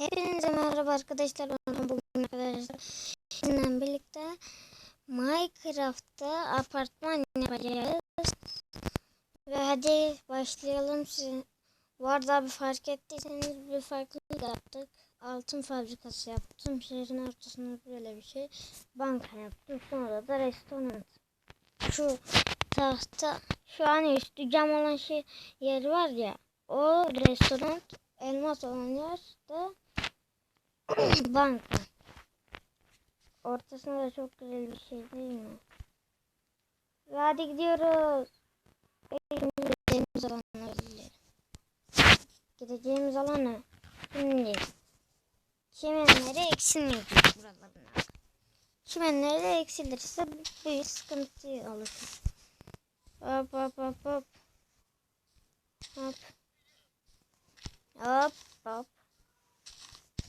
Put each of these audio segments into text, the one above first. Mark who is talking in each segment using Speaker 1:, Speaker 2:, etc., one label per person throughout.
Speaker 1: Hepinize merhaba arkadaşlar. Bugün arkadaşlar sizinle birlikte Minecraft'ta apartman yapacağız. Ve hadi başlayalım. Sizin bu arada abi fark ettiyseniz bir farklılık yaptık. Altın fabrikası yaptım. Şehrin ortasında böyle bir şey. Banka yaptım. Sonra da restoran. Şu tahta şu an üstü cam olan şey yeri var ya. O restoran elmas olan yer de banka. Ortasında da çok güzel bir şey değil mi? Ve hadi gidiyoruz. Gideceğimiz alanlar ileri. Gideceğimiz alanı şimdi çimenlere eksilmeyecek buralarına. Çimenlere eksilirse büyük sıkıntı olur. Hop hop hop hop. Hop. Hop hop.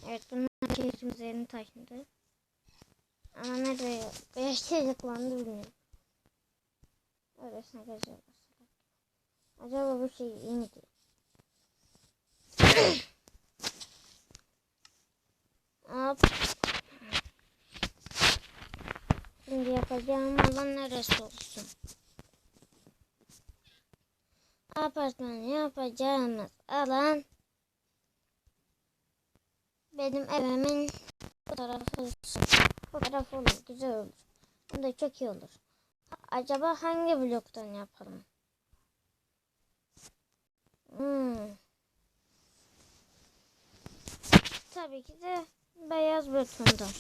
Speaker 1: Evet bunlar şehrin üzerine taşındı. Ama nerede yaşayacaklarını bilmiyorum. Öylesine geziyorlar. Acaba bu şey iyi mi diyor? Hop. Şimdi yapacağım alan neresi olsun? Apartman yapacağımız alan benim evimin bu tarafı. Bu taraf olur, güzel olur. Bu da çok iyi olur. Acaba hangi bloktan yapalım? Hmm. Tabii ki de beyaz betondan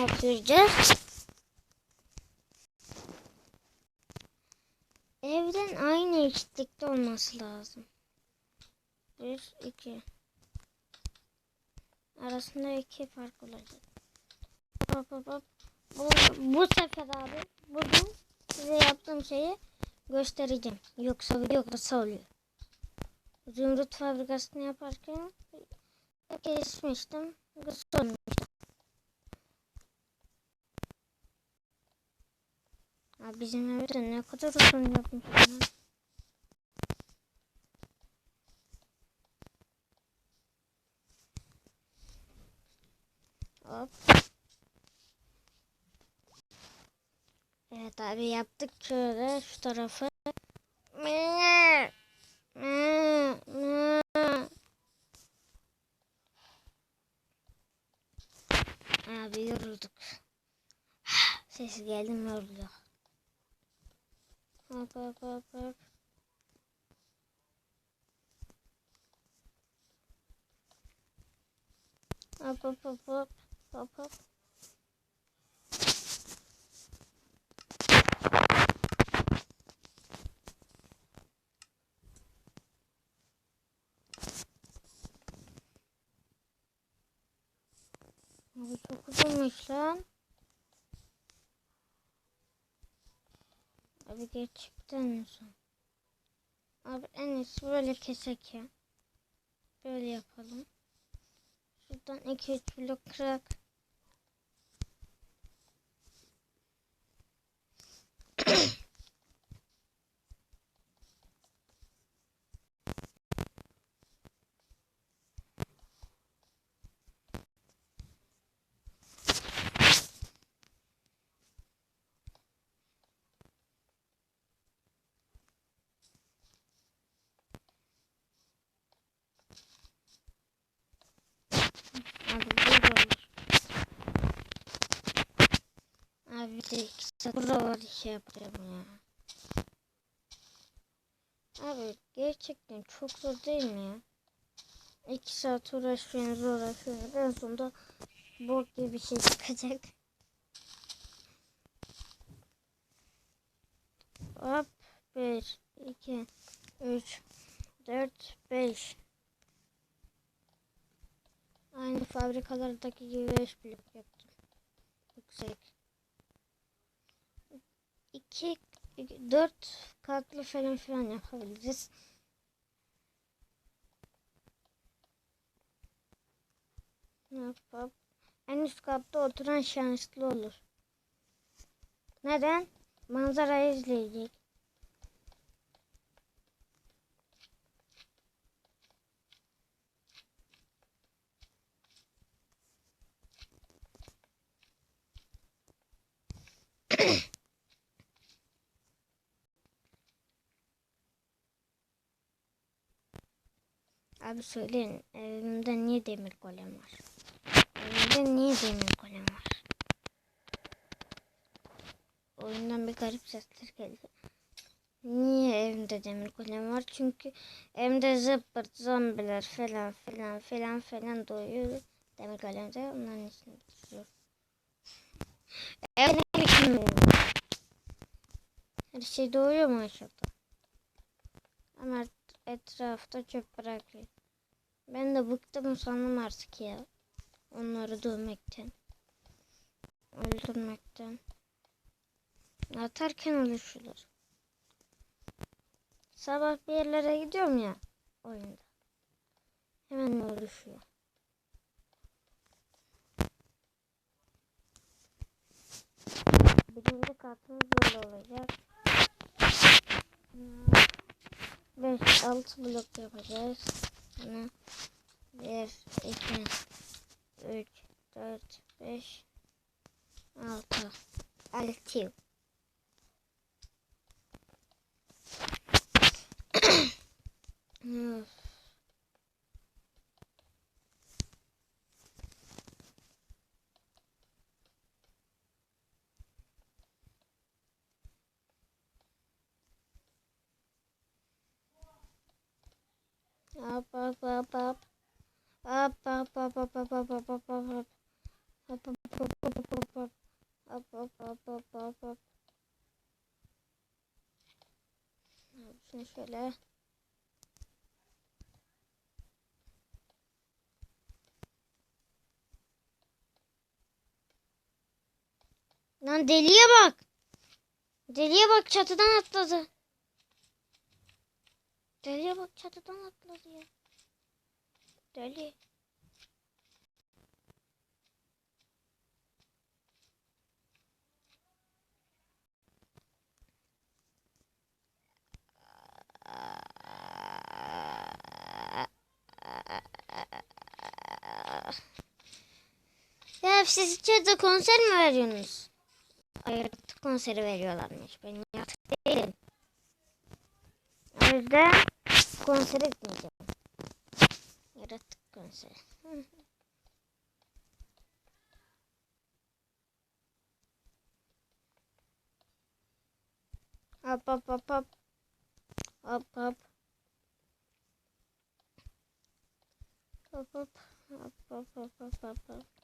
Speaker 1: yapacağız. Evden aynı eşitlikte olması lazım. Bir, iki. Arasında iki fark olacak. Hop hop hop. Bu, bu sefer abi bugün size yaptığım şeyi göstereceğim. Yoksa kısa oluyor. Zümrüt fabrikasını yaparken kesmiştim. Abi bizim evde ne kadar uzun yapmışlar. Hop. Evet abi yaptık şöyle şu tarafı. Abi yorulduk. Ses geldi mi yoruluyor. Hop hop hop hop. Hop hop hop hop. Hop hop. Abi çok uzunmuş lan. Abi gerçekten uzun. Abi en iyisi böyle kesek ya. Böyle yapalım. Şuradan 2-3 blok kırak. Abi böyle olur. İki sakura var şey yapacağım ya. Abi gerçekten çok zor değil mi ya? İki saat uğraşıyorsunuz uğraşıyorsunuz en sonunda bok gibi bir şey çıkacak. Hop bir, iki, üç, dört, beş. Aynı fabrikalardaki gibi 5 blok yaptım. Yüksek. 2 4 katlı falan filan yapabiliriz. En üst katta oturan şanslı olur. Neden? Manzarayı izleyecek. Abi söyleyin evimde niye demir golem var? Evimde niye demir golem var? Oyundan bir garip sesler geldi. Niye evimde demir golem var? Çünkü evimde zıppırt zombiler falan filan filan falan doğuyor. Demir golem de onların içinde duruyor. Evde evim? Her şey doğuyor mu aşağıda? Ama etrafta çöp bırakıyor. Ben de bıktım sandım artık ya. Onları dövmekten. Öldürmekten. Atarken oluşurlar. Sabah bir yerlere gidiyorum ya oyunda. Hemen oluşuyor. Birinci katımız böyle olacak. 5 6 blok yapacağız. Sonra 1 2 3 4 5 6 6 Up, up. Up, up, up, up, up, up, up, up, up, up. Up, up, up, up, up, up, up. Up, up, up, up, up, up. Şunu şöyle. Lan deliye bak. Deliye bak çatıdan atladı. Deliye bak çatıdan atladı ya. Deli. Ya siz içeride konser mi veriyorsunuz? Ayırtık konseri veriyorlarmış. Ben yaratık değilim. O yüzden konsere gitmeyeceğim. Yaratık konseri. Hop hop hop hop. Hop hop. Hop hop. Hop hop hop hop hop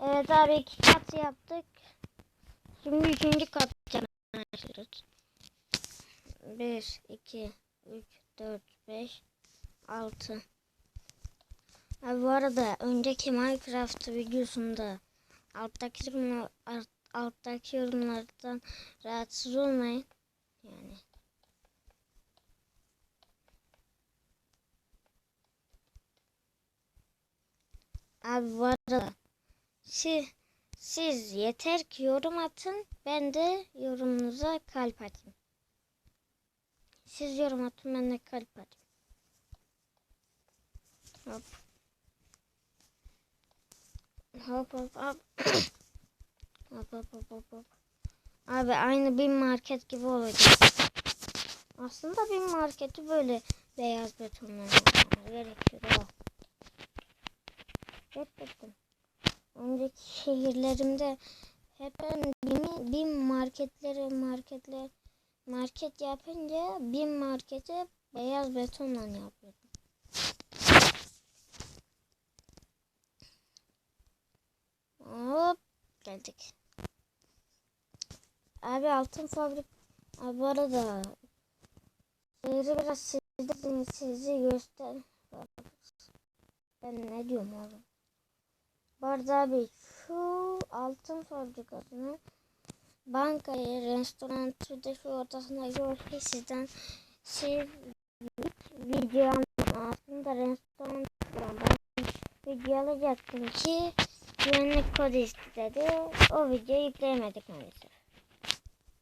Speaker 1: Evet abi iki kat yaptık. Şimdi üçüncü kat başlıyoruz. 1, 2, 3, 4, 5, 6. Abi bu arada önceki Minecraft videosunda alttaki yorumlar, alt, alttaki yorumlardan rahatsız olmayın. Yani. Abi bu arada siz, siz yeter ki yorum atın. Ben de yorumunuza kalp atayım. Siz yorum atın ben de kalp atayım. Hop. Hop hop hop. hop hop hop hop hop. Abi aynı bir market gibi olacak. Aslında bir marketi böyle beyaz betonla yapmamız gerekiyor. Oh. Reddettim. Önceki şehirlerimde hep ben bir, bir marketleri marketler market yapınca bir markete beyaz betonla yapıyordum. Hop geldik. Abi altın fabrik Abi bu arada şehri biraz sizde sizi göster. Ben ne diyorum oğlum? Bu arada abi şu altın fabrikasını bankayı, restoranı da şu ortasında gördük sizden siz video aslında restoran ben video alacaktım ki güvenlik kodu istedi. O videoyu yükleyemedik maalesef.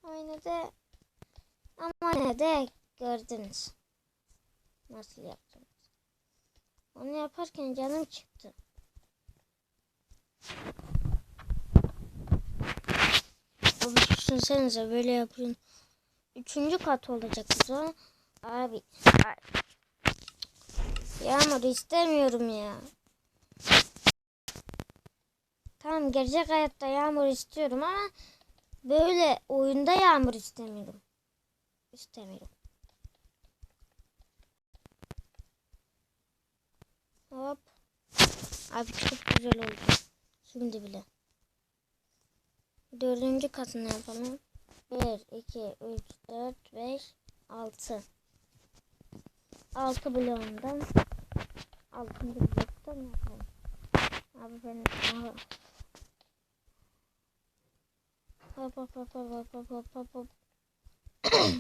Speaker 1: Aynı da Ama ne de gördünüz. Nasıl yaptım. Onu yaparken canım çıktı. Abi düşünsenize böyle yapıyorsun. Üçüncü kat olacak zaman. Abi. ay. Yağmur istemiyorum ya. Tamam gerçek hayatta yağmur istiyorum ama böyle oyunda yağmur istemiyorum. İstemiyorum. Hop. Abi çok güzel oldu. Şimdi bile. Dördüncü katını yapalım. 1, 2, 3, 4, 5, 6. 6 bloğundan 6. bloktan yapalım. Abi ben aha. Hop hop hop hop hop hop hop hop.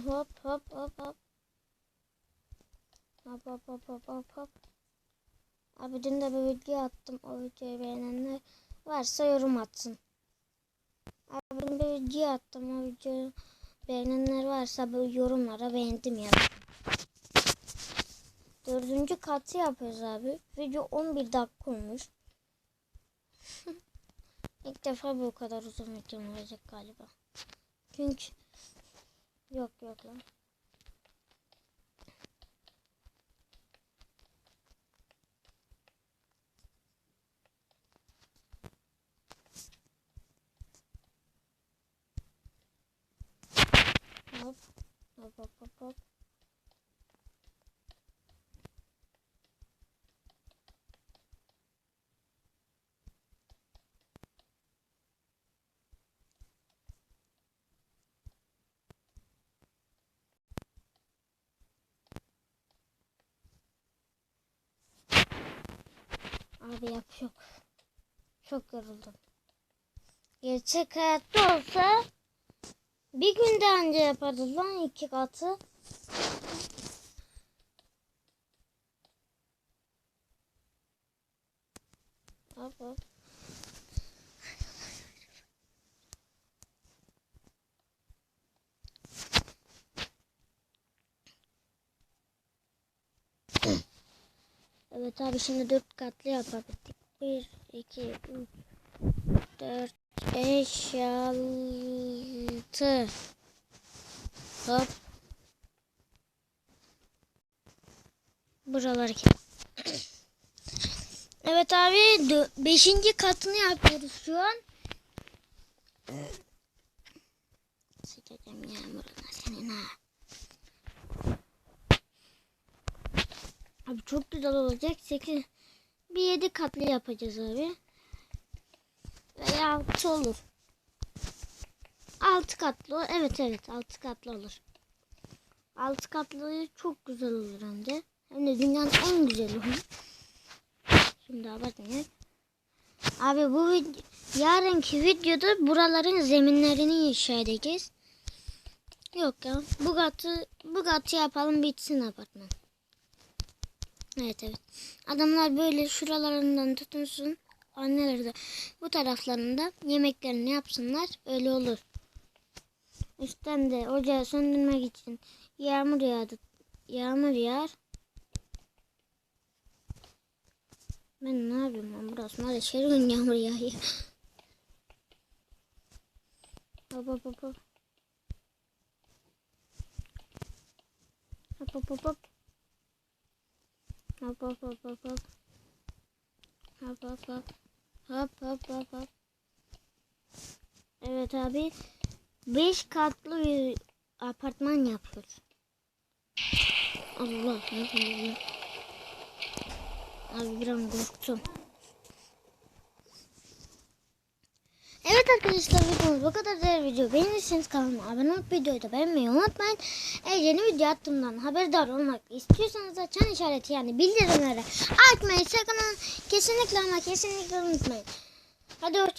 Speaker 1: hop hop hop hop. Hop hop hop hop hop hop. Abi dün de bir video attım. O videoyu beğenenler varsa yorum atsın. Abi bir video attım. O videoyu beğenenler varsa bu yorumlara beğendim ya. Dördüncü katı yapıyoruz abi. Video 11 dakika olmuş. İlk defa bu kadar uzun video olacak galiba. Çünkü yok yok lan. Hop. Hop hop hop hop. Abi yap çok. Çok yoruldum. Gerçek hayatta olsa bir günde önce yaparız lan iki katı. Hop. Evet abi şimdi dört katlı yapabildik. Bir, iki, üç, dört, beş, altı. Hop. Buraları kes. Evet abi dö- beşinci katını yapıyoruz şu an. Sıcacağım yağmuruna senin ha. Abi çok güzel olacak. 8 bir 7 katlı yapacağız abi. Veya 6 olur. 6 katlı. Evet evet 6 katlı olur. 6 katlı çok güzel olur hem. Hem de dünyanın en güzeli. oyunu. Şimdi abartmayın. Abi bu vid- yarınki videoda buraların zeminlerini inşa edeceğiz. Yok ya. Bu katı bu katı yapalım bitsin apartman. Evet evet. Adamlar böyle şuralarından tutunsun. Anneleri de bu taraflarında yemeklerini yapsınlar. Öyle olur. Üstten de ocağı söndürmek için yağmur yağdı. Yağmur yağar. Ben ne yapıyorum ben burası her gün yağmur yağıyor. Hop hop hop hop. Hop hop hop hop. Hop hop hop hop hop. Hop hop hop. Hop hop hop hop. Evet abi. 5 katlı bir apartman yapıyoruz. Allah Allah. Abi bir an korktum. Evet arkadaşlar videomuz bu kadar değerli video. Beğenirseniz kanalıma abone olup videoyu da beğenmeyi unutmayın. Eğer yeni video attığımdan haberdar olmak istiyorsanız da çan işareti yani bildirimleri açmayı sakın kesinlikle ama kesinlikle unutmayın. Hadi hoşça